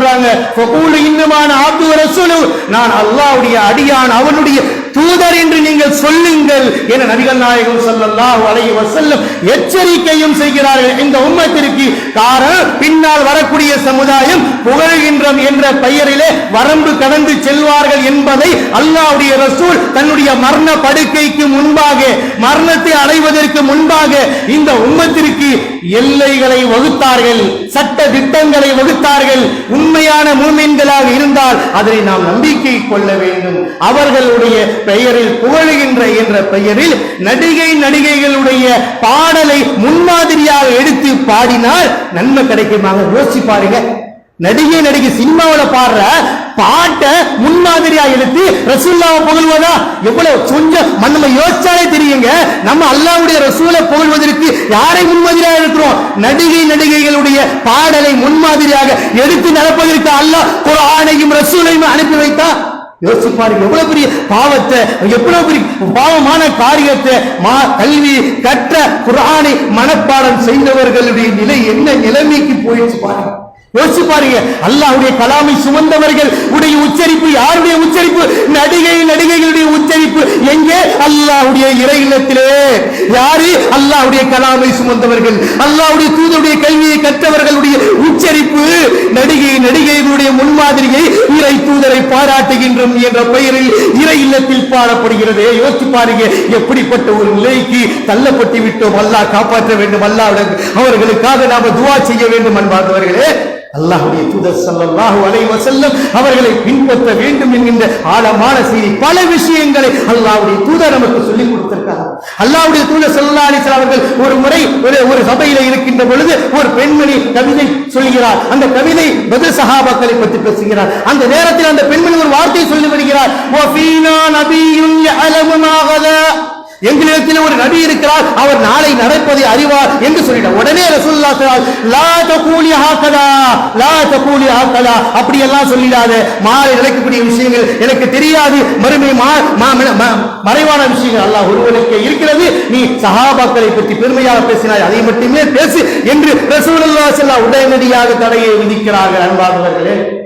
சொல்றாங்க இன்னமான ஆப்து ரசூலு. நான் அல்லாஹ்வுடைய அடியான் அவனுடைய தூதர் என்று நீங்கள் சொல்லுங்கள் என நபிகள் நாயகம் ஸல்லல்லாஹு அலைஹி வஸல்லம் எச்சரிக்கையும் செய்கிறார்கள் இந்த உம்மத்திற்கு. காரணம் பின்னால் வரக்கூடிய சமுதாயம் புகழ்கின்றம் என்ற பெயரிலே வரம்பு கடந்து செல்வார்கள் என்பதை அல்லாவுடைய ரசூல் தன்னுடைய மரண படுக்கைக்கு முன்பாக மரணத்தை அடைவதற்கு முன்பாக இந்த உம்மத்திற்கு எல்லைகளை வகுத்தார்கள் சட்ட திட்டங்களை வகுத்தார்கள். உண்மையான மூமின்களாக இருந்தால் அதனை நாம் நம்பிக்கை கொள்ள வேண்டும். அவர்களுடைய பெயரில் புகழுகின்ற என்ற பெயரில் நடிகை நடிகைகளுடைய பாடலை முன்மாதிரியாக எடுத்து பாடினால் நன்மை கிடைக்குமாக யோசிப்பார்கள் பாருங்க. நடிகை நடிகை சினிமாவுல பாடுற பாட்டை முன்மாதிரியா எழுத்து ரசூல்லாவை புகழ்வதா? எவ்வளவு கொஞ்சம் நம்ம யோசிச்சாலே தெரியுங்க. நம்ம அல்லாவுடைய ரசூலை புகழ்வதற்கு யாரை முன்மாதிரியா இருக்கிறோம் நடிகை நடிகைகளுடைய பாடலை முன்மாதிரியாக எடுத்து நடப்பதற்கு அல்லாஹ் குர்ஆனையும் ரசூலையும் அனுப்பி வைத்தா? யோசிச்சு பாருங்க எவ்வளவு பெரிய பாவத்தை எவ்வளவு பெரிய பாவமான காரியத்தை மா கல்வி கற்ற குர்ஆனை மனப்பாடம் செய்தவர்களுடைய நிலை என்ன நிலைமைக்கு போயிடுச்சு பாருங்க. யோசிச்சு பாருங்க. அல்லாஹுடைய கலாமை சுமந்தவர்கள் உடைய உச்சரிப்பு யாருடைய உச்சரிப்பு? நடிகை நடிகைகளுடைய உச்சரிப்பு. எங்கே? அல்லாஹுடைய இறையிலத்திலே யாரு? அல்லாஹுடைய கலாமை சுமந்தவர்கள். அல்லாஹுடைய தூதருடைய கல்வியை கற்றவர்களுடைய உச்சரிப்பு. நடிகை நடிகைகளுடைய முன்மாதிரியை இறை தூதரை பாராட்டுகின்றோம் என்ற பெயரில் இறை இல்லத்தில் பாடப்படுகிறது. யோசிச்சு பாருங்க. எப்படிப்பட்ட ஒரு நிலைக்கு தள்ளப்பட்டு விட்டோம். அல்லாஹ் காப்பாற்ற வேண்டும். அல்லாஹ் அவர்களுக்காக நாம துவா செய்ய வேண்டும் அன்பார்ந்தவர்களே. அல்லாஹுடைய தூதர் சல்லாஹூ அலைஹி வஸல்லம் அவர்களை பின்பற்ற வேண்டும் என்கின்ற ஆழமான செய்தி பல விஷயங்களை அல்லாஹுடைய தூதர் நமக்கு சொல்லிக் கொடுத்திருக்காங்க அல்லாவுடைய தூதர் சல்லா அலைஹி அவர்கள் ஒரு முறை ஒரு ஒரு சபையில இருக்கின்ற பொழுது ஒரு பெண்மணி கவிதை சொல்கிறார். அந்த கவிதை பதில் சஹாபாக்களை பற்றி பேசுகிறார். அந்த நேரத்தில் அந்த பெண்மணி ஒரு வார்த்தை சொல்லி வருகிறார் எங்களிடத்தில் ஒரு நபி இருக்கிறார். அவர் நாளை நடப்பதை அறிவார் என்று சொல்லிட்டார். உடனே ரசூல்லா சொன்னார் லா தகூலி ஆக்கதா லா தகூலி ஆக்கதா அப்படி எல்லாம் சொல்லிடாத. மாலை நடக்கக்கூடிய விஷயங்கள் எனக்கு தெரியாது. மறுமை மா- மா- மறைவான விஷயங்கள். அல்லாஹ் ஒருவனுக்கு இருக்கிறது. நீ சஹாபாக்களை பற்றி பெருமையாக பேசினாய் அதை மட்டுமே பேசு என்று ரசூலுல்லாஹ் ஸல்லல்லாஹு உடனடியாக தடையை விதிக்கிறார்கள். அன்பார்ந்தவர்களே